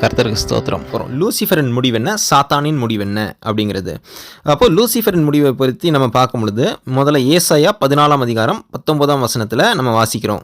கர்த்தருக்கு ஸ்தோத்திரம். அப்புறம் லூசிஃபரின் முடிவு என்ன? சாத்தானின் முடிவு என்ன? அப்படிங்கிறது. அப்போ லூசிஃபரின் முடிவை பற்றி நம்ம பார்க்கும் பொழுது முதல்ல ஏசாயா பதினாலாம் அதிகாரம் பத்தொன்பதாம் வசனத்தில் நம்ம வாசிக்கிறோம்.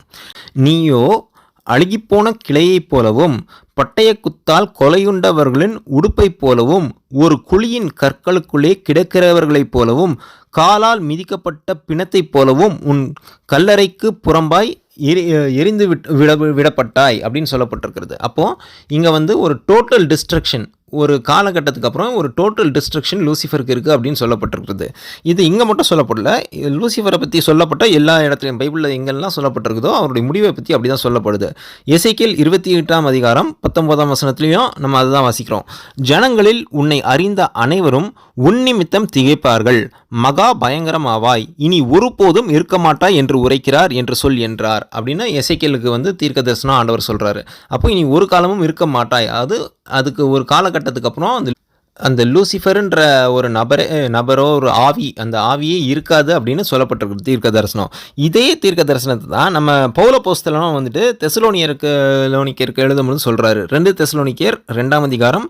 நீயோ அழுகிப்போன கிளையைப் போலவும் பட்டய குத்தால் கொலையுண்டவர்களின் உடுப்பைப் போலவும் ஒரு குழியின் கற்களுக்குள்ளே கிடக்கிறவர்களைப் போலவும் காலால் மிதிக்கப்பட்ட பிணத்தைப் போலவும் உன் கல்லறைக்கு புறம்பாய் எரி எரிந்து விட் விட விடப்பட்டாய் அப்படின்னு சொல்லப்பட்டிருக்கிறது. அப்போது இங்கே வந்து ஒரு டோட்டல் டிஸ்ட்ரக்ஷன் ஒரு காலகட்டத்துக்கு அப்புறம் ஒரு டோட்டல் டிஸ்ட்ரக்ஷன் லூசிஃபருக்கு இருக்குது அப்படின்னு சொல்லப்பட்டிருக்கிறது. இது இங்கே மட்டும் சொல்லப்படல. லூசிஃபரை பற்றி சொல்லப்பட்ட எல்லா இடத்துலையும் பைபிளில் எங்கெல்லாம் சொல்லப்பட்டிருக்குதோ அவருடைய முடிவை பற்றி அப்படி தான் சொல்லப்படுது. இசைக்கில் இருபத்தி எட்டாம் அதிகாரம் பத்தொன்பதாம் வசனத்துலேயும் நம்ம அதை தான் வாசிக்கிறோம். ஜனங்களில் உன்னை அறிந்த அனைவரும் உன் நிமித்தம் திகைப்பார்கள். மகா பயங்கரமாவாய். இனி ஒருபோதும் இருக்க மாட்டாய் என்று உரைக்கிறார் என்று சொல் என்றார். அப்படின்னா இசைக்கேலுக்கு வந்து தீர்க்க தரிசனம் ஆண்டவர் சொல்கிறாரு அப்போ இனி ஒரு காலமும் இருக்க மாட்டாய். அது அதுக்கு ஒரு காலகட்டத்துக்கு அப்புறம் அந்த அந்த லூசிஃபருன்ற ஒரு நபரே நபரோ ஒரு ஆவி அந்த ஆவியே இருக்காது அப்படின்னு சொல்லப்பட்டிருக்கு தீர்க்க தரிசனம். இதே தீர்க்க தரிசனத்தை தான் நம்ம பௌல போஸ்தலனும் வந்துட்டு தெசலோனியருக்கு லோனிக்கருக்கு எழுதும்போது சொல்கிறாரு ரெண்டு தெசலோனிக்கர் ரெண்டாம் அதிகாரம்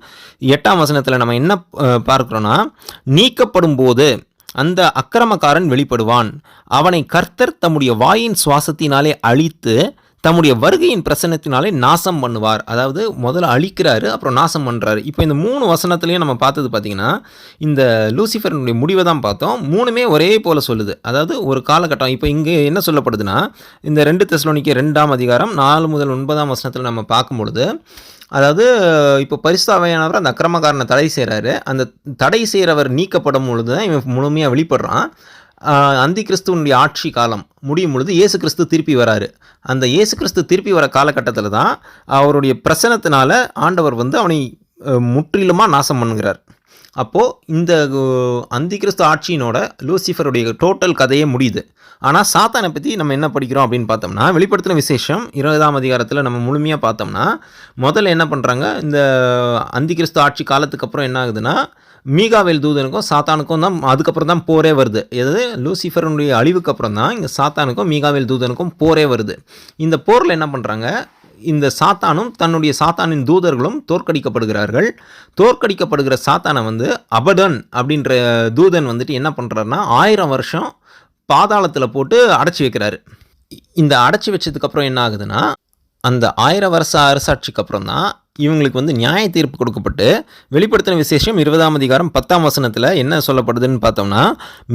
எட்டாம் வசனத்தில் நம்ம என்ன பார்க்குறோன்னா நீக்கப்படும் போது அந்த அக்கிரமக்காரன் வெளிப்படுவான். அவனை கர்த்தர் தம்முடைய வாயின் சுவாசத்தினாலே அழித்து தம்முடைய வருகையின் பிரசனத்தினாலே நாசம் பண்ணுவார். அதாவது முதல்ல அழிக்கிறாரு அப்புறம் நாசம் பண்ணுறாரு இப்போ இந்த மூணு வசனத்துலேயும் நம்ம பார்த்தது பார்த்திங்கன்னா இந்த லூசிஃபரனுடைய முடிவை தான் பார்த்தோம். மூணுமே ஒரே போல் சொல்லுது. அதாவது ஒரு காலகட்டம் இப்போ இங்கே என்ன சொல்லப்படுதுன்னா இந்த ரெண்டு தெசலோனிக்கு ரெண்டாம் அதிகாரம் நாலு முதல் ஒன்பதாம் வசனத்தில் நம்ம பார்க்கும்பொழுது அதாவது இப்போ பரிசுத்தாவையானவர் அந்த அக்கிரமக்காரனை தடை செய்கிறாரு அந்த தடை செய்கிறவர் நீக்கப்படும் பொழுது தான் இவன் முழுமையாக வெளிப்படுறான். அந்தி கிறிஸ்துவனுடைய ஆட்சி காலம் முடியும் பொழுது இயேசு கிறிஸ்து திருப்பி வராரு. அந்த இயேசு கிறிஸ்து திருப்பி வர காலகட்டத்தில் தான் அவருடைய பிரசனத்தினால ஆண்டவர் வந்து அவனை முற்றிலுமாக நாசம் பண்ணுகிறார். அப்போது இந்த அஹ், அந்தி கிறிஸ்து ஆட்சியினோட லூசிஃபருடைய டோட்டல் கதையே முடியுது. ஆனால் சாத்தானை பற்றி நம்ம என்ன படிக்கிறோம் அப்படின்னு பார்த்தோம்னா வெளிப்படுத்தின விசேஷம் இருபதாம் அதிகாரத்தில் நம்ம முழுமையாக பார்த்தோம்னா முதல்ல என்ன பண்ணுறாங்க இந்த அந்தி கிறிஸ்து ஆட்சி காலத்துக்கு அப்புறம் என்ன ஆகுதுன்னா மீகாவேல் தூதனுக்கும் சாத்தானுக்கும் தான் அதுக்கப்புறம் தான் போரே வருது. எது? லூசிஃபருடைய அழிவுக்கு அப்புறம் தான் இங்கே சாத்தானுக்கும் மீகாவேல் தூதனுக்கும் போரே வருது. இந்த போரில் என்ன பண்ணுறாங்க இந்த சாத்தானும் தன்னுடைய சாத்தானின் தூதர்களும் தோற்கடிக்கப்படுகிறார்கள். தோற்கடிக்கப்படுகிற சாத்தானை வந்து அபடன் அப்படின்ற தூதன் வந்துட்டு என்ன பண்ணுறாருன்னா ஆயிரம் வருஷம் பாதாளத்தில் போட்டு அடைச்சி வைக்கிறாரு. இந்த அடைச்சி வச்சதுக்கப்புறம் என்ன ஆகுதுன்னா அந்த ஆயிரம் வருஷ அரசாட்சிக்கு அப்புறம் தான் இவங்களுக்கு வந்து நியாய தீர்ப்பு கொடுக்கப்பட்டு வெளிப்படுத்தின விசேஷம் இருபதாம் அதிகாரம் பத்தாம் வசனத்தில் என்ன சொல்லப்படுதுன்னு பார்த்தோம்னா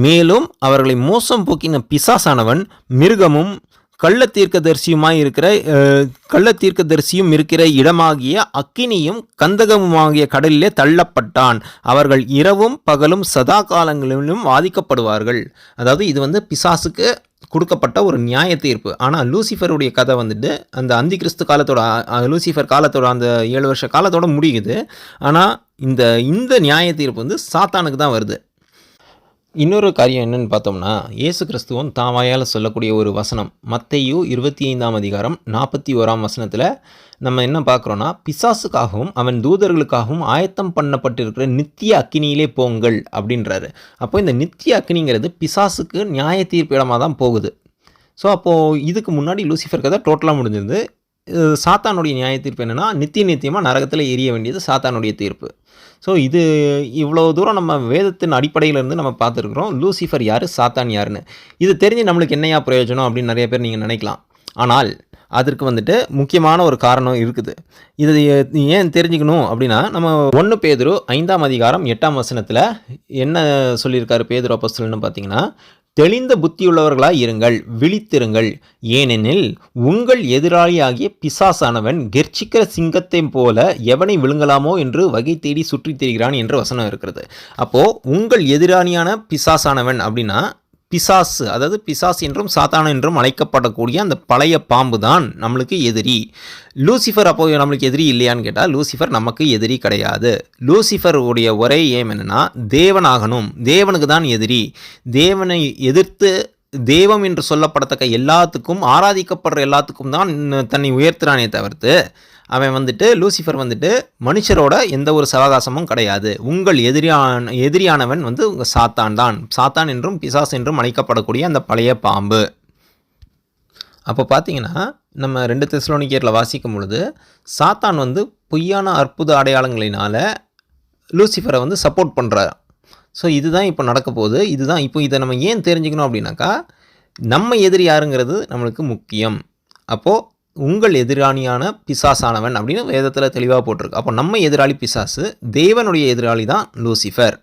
மேலும் அவர்களை மோசம் போக்கின பிசாசானவன் மிருகமும் கள்ள தீர்க்கதரிசியுமாய் இருக்கிற அஹ், கள்ள தீர்க்கதரிசியும் இருக்கிற இடமாகிய அக்கினியும் கந்தகமுமாகிய கடலிலே தள்ளப்பட்டான். அவர்கள் இரவும் பகலும் சதா காலங்களிலும் வாதிக்கப்படுவார்கள். அதாவது இது வந்து பிசாசுக்கு கொடுக்கப்பட்ட ஒரு நியாய தீர்ப்பு. ஆனால் லூசிஃபருடைய கதை வந்துட்டு அந்த அந்தி கிறிஸ்து காலத்தோட லூசிஃபர் காலத்தோட அந்த ஏழு வருஷ காலத்தோட முடியுது. ஆனால் இந்த இந்த நியாய தீர்ப்பு வந்து சாத்தானுக்கு தான் வருது. இன்னொரு காரியம் என்னன்னு பார்த்தோம்னா இயேசு கிறிஸ்துவும் தாவாயால் சொல்லக்கூடிய ஒரு வசனம் மத்தையு இருபத்தி ஐந்தாம் அதிகாரம் நாற்பத்தி ஓராம் வசனத்தில் நம்ம என்ன பார்க்குறோன்னா பிசாசுக்காகவும் அவன் தூதர்களுக்காகவும் ஆயத்தம் பண்ணப்பட்டிருக்கிற நித்திய அக்கினியிலே போங்கள் அப்படின்றாரு. அப்போ இந்த நித்திய அக்கினிங்கிறது பிசாசுக்கு நியாய தீர்ப்பு தான் போகுது. ஸோ அப்போது இதுக்கு முன்னாடி லூசிஃபர் கதை டோட்டலாக முடிஞ்சிருந்து சாத்தானுடைய நியாய தீர்ப்பு என்னென்னா நித்திய நித்தியமாக நரகத்தில் எரிய வேண்டியது சாத்தானுடைய தீர்ப்பு. ஸோ இது இவ்வளோ தூரம் நம்ம வேதத்தின் அடிப்படையிலேருந்து நம்ம பார்த்துருக்குறோம் லூசிஃபர் யார் சாத்தான் யாருன்னு. இது தெரிஞ்சு நம்மளுக்கு என்னையா பிரயோஜனம் அப்படின்னு நிறைய பேர் நீங்கள் நினைக்கலாம். ஆனால் அதற்கு வந்துட்டு முக்கியமான ஒரு காரணம் இருக்குது. இது ஏன் தெரிஞ்சுக்கணும் அப்படின்னா நம்ம ஒன்று பேதுரு ஐந்தாம் அதிகாரம் எட்டாம் வசனத்தில் என்ன சொல்லியிருக்காரு பேதுரு அப்போஸ்தலன்னு பார்த்தீங்கன்னா தெளிந்த புத்தியுள்ளவர்களாய் இருங்கள் விழித்திருங்கள். ஏனெனில் உங்கள் எதிராளியாகிய பிசாசானவன் கெர்ச்சிக்கிற சிங்கத்தை போல எவனை விழுங்கலாமோ என்று வகை தேடி சுற்றித் திரிகிறான் என்று வசனம் இருக்கிறது. அப்போது உங்கள் எதிராளியான பிசாசானவன் அப்படின்னா பிசாசு அதாவது பிசாஸ் என்றும் சாத்தான் என்றும் அழைக்கப்படக்கூடிய அந்த பழைய பாம்பு தான் நம்மளுக்கு எதிரி. லூசிஃபர் அப்போ நம்மளுக்கு எதிரி இல்லையான்னு கேட்டால் லூசிஃபர் நமக்கு எதிரி கிடையாது. லூசிஃபர் உடைய ஒரே ஏம் என்னென்னா தேவனாகணும். தேவனுக்கு தான் எதிரி. தேவனை எதிர்த்து தெய்வம் என்று சொல்லப்படத்தக்க எல்லாத்துக்கும் ஆராதிக்கப்படுற எல்லாத்துக்கும் தான் தன்னை உயர்த்துறானே தவிர்த்து அவன் வந்துட்டு லூசிஃபர் வந்துட்டு மனுஷரோட எந்த ஒரு சவகாசமும் கிடையாது. உங்கள் எதிரியான எதிரியானவன் வந்து உங்கள் சாத்தான் தான். சாத்தான் என்றும் பிசாஸ் என்றும் அழைக்கப்படக்கூடிய அந்த பழைய பாம்பு. அப்போ பார்த்தீங்கன்னா நம்ம ரெண்டு தெசலோனிக்கேரில் வாசிக்கும் பொழுது சாத்தான் வந்து பொய்யான அற்புத அடையாளங்களினால் லூசிஃபரை வந்து சப்போர்ட் பண்ணுறார் ஸோ இதுதான் இப்போ நடக்க போகுது. இதுதான் இப்போ இதை நம்ம ஏன் தெரிஞ்சுக்கணும் அப்படின்னாக்கா நம்ம எதிரி யாருங்கிறது நம்மளுக்கு முக்கியம். அப்போது உங்கள் எதிராளியான பிசாசானவன் அப்படின்னு வேதத்தில் தெளிவாக போட்டிருக்கு. அப்போ நம்ம எதிராளி பிசாசு தேவனுடைய எதிராளி தான் லூசிஃபர்.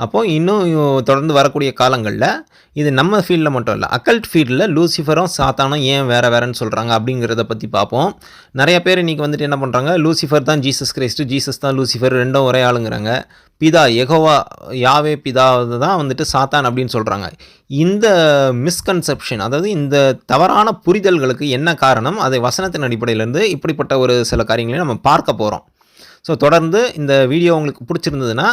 அப்போது இன்னும் தொடர்ந்து வரக்கூடிய காலங்களில் இது நம்ம ஃபீல்டில் மட்டும் இல்லை அக்கல்ட் ஃபீல்டில் லூசிஃபரும் சாத்தானும் ஏன் வேறு வேறன்னு சொல்கிறாங்க அப்படிங்கிறத பற்றி பார்ப்போம் நிறைய பேர் இன்றைக்கி வந்துட்டு என்ன பண்ணுறாங்க லூசிஃபர் தான் ஜீசஸ் கிரைஸ்ட்டு ஜீசஸ் தான் லூசிஃபர் ரெண்டும் ஒரே ஆளுங்கிறாங்க. பிதா எகோவா யாவே பிதா தான் வந்துட்டு சாத்தான் அப்படின்னு சொல்கிறாங்க இந்த மிஸ்கன்செப்ஷன் அதாவது இந்த தவறான புரிதல்களுக்கு என்ன காரணம் அதை வசனத்தின் அடிப்படையிலேருந்து இப்படிப்பட்ட ஒரு சில காரியங்களையும் நம்ம பார்க்க போகிறோம் ஸோ தொடர்ந்து இந்த வீடியோ உங்களுக்கு பிடிச்சிருந்ததுன்னா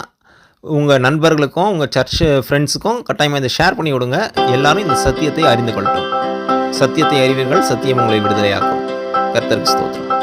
உங்கள் நண்பர்களுக்கும் உங்கள் சர்ச் ஃப்ரெண்ட்ஸுக்கும் கட்டாயமாக இதை ஷேர் பண்ணி விடுங்க. எல்லாரும் இந்த சத்தியத்தை அறிந்து கொள்ளட்டும். சத்தியத்தை அறிவீர்கள் சத்தியம் உங்களை விடுதலையாக்கும். கர்த்தருக்கு ஸ்தோத்திரம்.